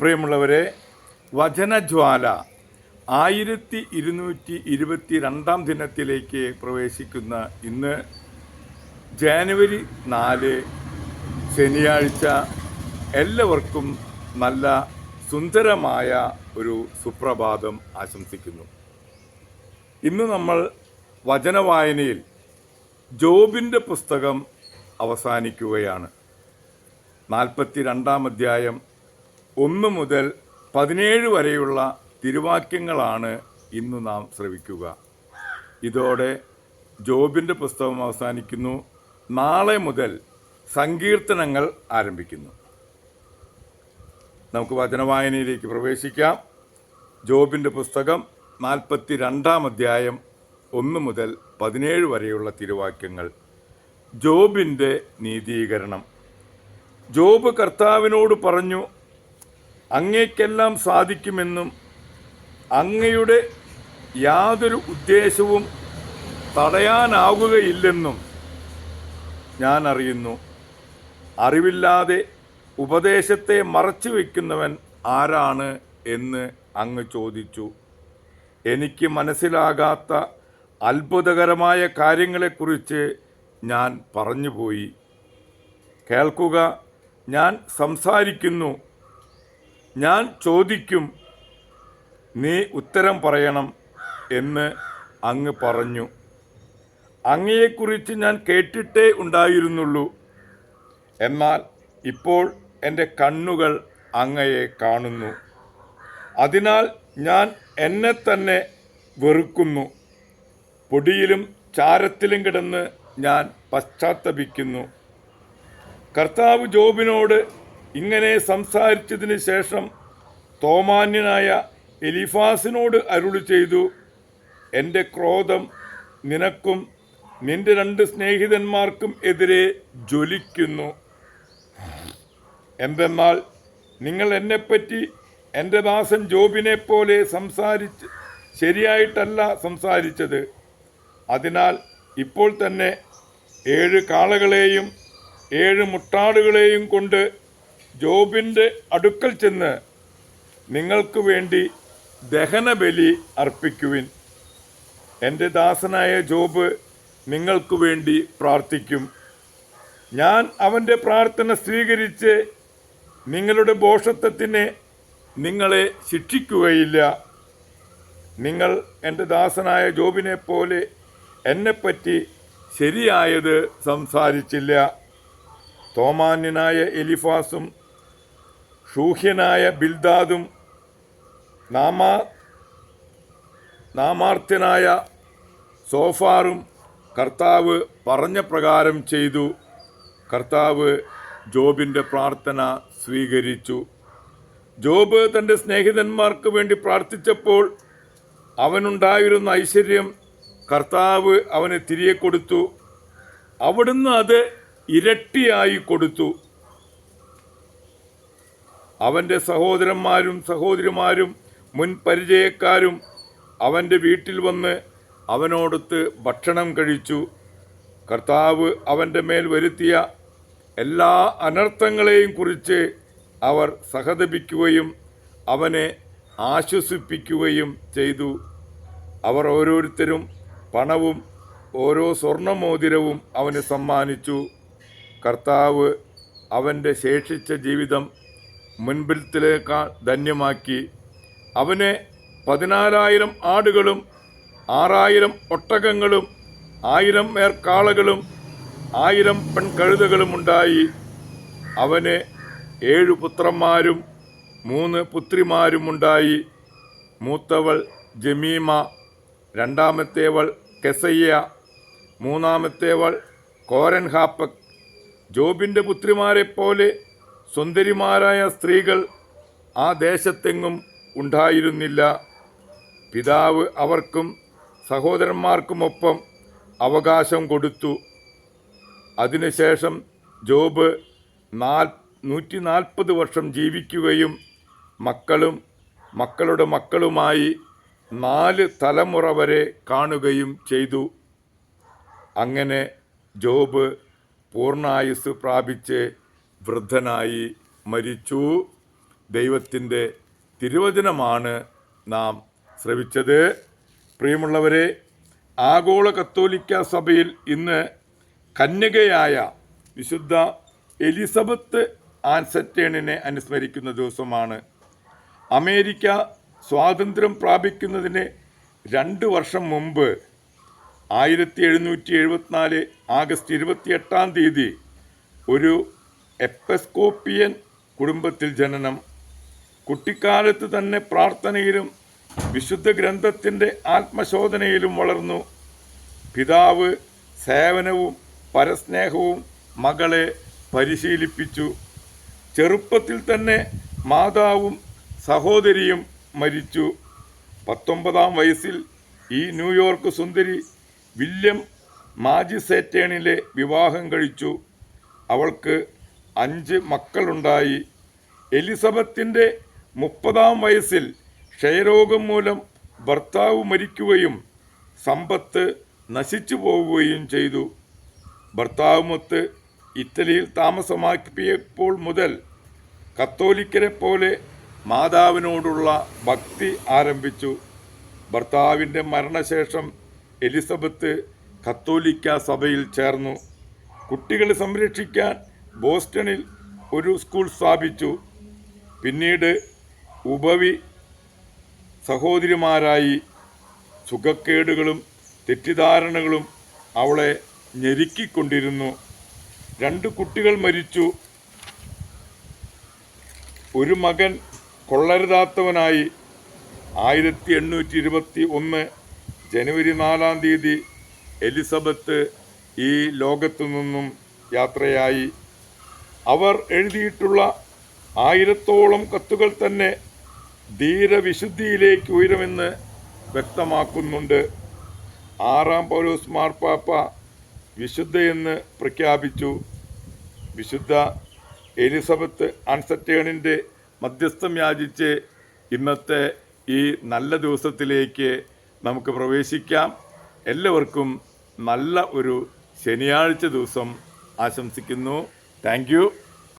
പ്രിയമുള്ളവരെ വചനജ്വാല ആയിരത്തി ഇരുന്നൂറ്റി ഇരുപത്തി രണ്ടാം ദിനത്തിലേക്ക് പ്രവേശിക്കുന്ന ഇന്ന് ജാനുവരി നാല് ശനിയാഴ്ച എല്ലാവർക്കും നല്ല സുന്ദരമായ ഒരു സുപ്രഭാതം ആശംസിക്കുന്നു. ഇന്ന് നമ്മൾ വചനവായനയിൽ ജോബിന്റെ പുസ്തകം അവസാനിക്കുകയാണ്. നാൽപ്പത്തി രണ്ടാം അധ്യായം ഒന്ന് മുതൽ പതിനേഴ് വരെയുള്ള തിരുവാക്യങ്ങളാണ് ഇന്ന് നാം ശ്രവിക്കുക. ഇതോടെ ജോബിന്റെ പുസ്തകം അവസാനിക്കുന്നു. നാളെ മുതൽ സങ്കീർത്തനങ്ങൾ ആരംഭിക്കുന്നു. നമുക്ക് വചനവായനയിലേക്ക് പ്രവേശിക്കാം. ജോബിന്റെ പുസ്തകം നാൽപ്പത്തി രണ്ടാം അധ്യായം ഒന്ന് മുതൽ പതിനേഴ് വരെയുള്ള തിരുവാക്യങ്ങൾ. ജോബിന്റെ നീതീകരണം. ജോബ് കർത്താവിനോട് പറഞ്ഞു അങ്ങേക്കെല്ലാം സാധിക്കുമെന്നും അങ്ങയുടെ യാതൊരു ഉദ്ദേശവും തടയാനാവുകയില്ലെന്നും ഞാൻ അറിയുന്നു. അറിവില്ലാതെ ഉപദേശത്തെ മറച്ചു വയ്ക്കുന്നവൻ ആരാണ് എന്ന് അങ്ങ് ചോദിച്ചു. എനിക്ക് മനസ്സിലാകാത്ത അത്ഭുതകരമായ കാര്യങ്ങളെക്കുറിച്ച് ഞാൻ പറഞ്ഞുപോയി. കേൾക്കുക ഞാൻ സംസാരിക്കുന്നു ഞാൻ ചോദിക്കും നീ ഉത്തരം പറയണം എന്ന് അങ്ങ് പറഞ്ഞു. അങ്ങയെക്കുറിച്ച് ഞാൻ കേട്ടിട്ടേ ഉണ്ടായിരുന്നുള്ളൂ. എന്നാൽ ഇപ്പോൾ എന്റെ കണ്ണുകൾ അങ്ങയെ കാണുന്നു. അതിനാൽ ഞാൻ എന്നെ തന്നെ വെറുക്കുന്നു. പൊടിയിലും ചാരത്തിലും കിടന്ന് ഞാൻ പശ്ചാത്തപിക്കുന്നു. കർത്താവ് ജോബിനോട് ഇങ്ങനെ സംസാരിച്ചതിന് ശേഷം തോമാന്യനായ എലിഫാസിനോട് അരുളി ചെയ്തു എന്റെ ക്രോധം നിനക്കും നിന്റെ രണ്ട് സ്നേഹിതന്മാർക്കും എതിരെ ജ്വലിക്കുന്നു. എന്തെന്നാൽ നിങ്ങൾ എന്നെപ്പറ്റി എന്റെ ദാസൻ ജോബിനെ പോലെ സംസാരിച്ച് ശരിയായിട്ടല്ല സംസാരിച്ചത്. അതിനാൽ ഇപ്പോൾ തന്നെ ഏഴ് കാളകളെയും ഏഴ് മുട്ടാടുകളെയും കൊണ്ട് ജോബിന്റെ അടുക്കൽ ചെന്ന് നിങ്ങൾക്ക് വേണ്ടി ദഹനബലി അർപ്പിക്കുവിൻ. എന്റെ ദാസനായ ജോബ് നിങ്ങൾക്ക് വേണ്ടി പ്രാർത്ഥിക്കും. ഞാൻ അവന്റെ പ്രാർത്ഥന സ്വീകരിച്ച് നിങ്ങളുടെ ബോഷത്വത്തിന് നിങ്ങളെ ശിക്ഷിക്കുകയില്ല. നിങ്ങൾ എന്റെ ദാസനായ ജോബിനെ പോലെ എന്നെപ്പറ്റി ശരിയായത് സംസാരിച്ചില്ല. തോമാന്യനായ എലിഫാസും ഷൂഹ്യനായ ബിൽദാദും നാമാ നാമാർത്ഥ്യനായ സോഫാറും കർത്താവ് പറഞ്ഞ പ്രകാരം ചെയ്തു. കർത്താവ് ജോബിന്റെ പ്രാർത്ഥന സ്വീകരിച്ചു. ജോബ് തന്റെ സ്നേഹിതന്മാർക്ക് വേണ്ടി പ്രാർത്ഥിച്ചപ്പോൾ അവനുണ്ടായിരുന്ന ഐശ്വര്യം കർത്താവ് അവന് തിരികെ കൊടുത്തു. അവിടുന്ന് അത് ഇരട്ടിയായി കൊടുത്തു. അവന്റെ സഹോദരന്മാരും സഹോദരിമാരും മുൻ പരിചയക്കാരും അവന്റെ വീട്ടിൽ വന്ന് അവനോടൊത്ത് ഭക്ഷണം കഴിച്ചു. കർത്താവ് അവന്റെ മേൽ വരുത്തിയ എല്ലാ അനർത്ഥങ്ങളെയും കുറിച്ച് അവർ സഹതപിക്കുകയും അവനെ ആശ്വസിപ്പിക്കുകയും ചെയ്തു. അവർ ഓരോരുത്തരും പണവും ഓരോ സ്വർണമോതിരവും അവന് സമ്മാനിച്ചു. കർത്താവ് അവന്റെ ശേഷിച്ച ജീവിതം മുൻപിലത്തേക്കാൾ ധന്യമാക്കി. അവനെ പതിനാലായിരം ആടുകളും ആറായിരം ഒട്ടകങ്ങളും ആയിരം മേർക്കാളകളും ആയിരം പെൺകഴുതകളും ഉണ്ടായി. അവന് ഏഴു പുത്രന്മാരും മൂന്ന് പുത്രിമാരുമുണ്ടായി മൂത്തവൾ ജമീമ രണ്ടാമത്തേവൾ കെസയ്യ മൂന്നാമത്തേവൾ കോരൻ ഹാപ്പക് ജോബിന്റെ പുത്രിമാരെപ്പോലെ സുന്ദരിമാരായ സ്ത്രീകൾ ആ ദേശത്തെങ്ങും ഉണ്ടായിരുന്നില്ല. പിതാവ് അവർക്കും സഹോദരന്മാർക്കുമൊപ്പം അവകാശം കൊടുത്തു. അതിനുശേഷം ജോബ് നാൽ നൂറ്റി നാൽപ്പത് വർഷം ജീവിക്കുകയും മക്കളും മക്കളുടെ മക്കളുമായി നാല് തലമുറ വരെ കാണുകയും ചെയ്തു. അങ്ങനെ ജോബ് പൂർണായുസ് പ്രാപിച്ച് വൃദ്ധനായി മരിച്ചു. ദൈവത്തിന്റെ തിരുവചനമാണ് നാം ശ്രവിച്ചത്. പ്രിയമുള്ളവരെ ആഗോള കത്തോലിക്ക സഭയിൽ ഇന്ന് കന്യകയായ വിശുദ്ധ എലിസബത്ത് ആൻസറ്റേണിനെ അനുസ്മരിക്കുന്ന ദിവസമാണ്. അമേരിക്ക സ്വാതന്ത്ര്യം പ്രാപിക്കുന്നതിന് രണ്ട് വർഷം മുമ്പ് ആയിരത്തി എഴുന്നൂറ്റി എഴുപത്തിനാല് ആഗസ്റ്റ് ഇരുപത്തിയെട്ടാം തീയതി ഒരു എപ്പസ്കോപ്പിയൻ കുടുംബത്തിൽ ജനനം. കുട്ടിക്കാലത്ത് തന്നെ പ്രാർത്ഥനയിലും വിശുദ്ധ ഗ്രന്ഥത്തിന്റെ ആത്മശോധനയിലും വളർന്നു. പിതാവ് സേവനവും പരസ്നേഹവും മകളെ പരിശീലിപ്പിച്ചു. ചെറുപ്പത്തിൽ തന്നെ മാതാവും സഹോദരിയും മരിച്ചു. പത്തൊമ്പതാം വയസ്സിൽ ഈ ന്യൂയോർക്ക് സുന്ദരി വില്യം മാജിസേറ്റേണിലെ വിവാഹം കഴിച്ചു. അവൾക്ക് അഞ്ച് മക്കളുണ്ടായി. എലിസബത്തിന്റെ മുപ്പതാം വയസ്സിൽ ക്ഷയരോഗം മൂലം ഭർത്താവ് മരിക്കുകയും സമ്പത്ത് നശിച്ചു പോവുകയും ചെയ്തു. ഭർത്താവുമൊത്ത് ഇറ്റലിയിൽ താമസമാക്കിയപ്പോൾ മുതൽ കത്തോലിക്കരെ പോലെ മാതാവിനോടുള്ള ഭക്തി ആരംഭിച്ചു. ഭർത്താവിന്റെ മരണശേഷം എലിസബത്ത് കത്തോലിക്ക സഭയിൽ ചേർന്നു. കുട്ടികളെ സംരക്ഷിക്കാൻ ബോസ്റ്റണിൽ ഒരു സ്കൂൾ സ്ഥാപിച്ചു. പിന്നീട് ഉപവി സഹോദരിമാരായി സുഖക്കേടുകളും തെറ്റിദ്ധാരണകളും അവളെ ഞെരുക്കിക്കൊണ്ടിരുന്നു. രണ്ട് കുട്ടികൾ മരിച്ചു. ഒരു മകൻ കൊള്ളരുതാത്തവനായി. ആയിരത്തി എണ്ണൂറ്റി ഇരുപത്തി ഒന്ന് ജനുവരി നാലാം തീയതി എലിസബത്ത് ഈ ലോകത്തു നിന്നും യാത്രയായി. അവർ എഴുതിയിട്ടുള്ള ആയിരത്തോളം കത്തുകൾ തന്നെ ധീരവിശുദ്ധിയിലേക്ക് ഉയരുമെന്ന് വ്യക്തമാക്കുന്നുണ്ട്. ആറാം പൗലോസ് മാർപ്പാപ്പ വിശുദ്ധയെന്ന് പ്രഖ്യാപിച്ചു. വിശുദ്ധ എലിസബത്ത് ആൻസറ്റേണിന്റെ മധ്യസ്ഥം യാചിച്ച് ഇന്നത്തെ ഈ നല്ല ദിവസത്തിലേക്ക് നമുക്ക് പ്രവേശിക്കാം. എല്ലാവർക്കും നല്ല ഒരു ശനിയാഴ്ച ദിവസം ആശംസിക്കുന്നു. Thank you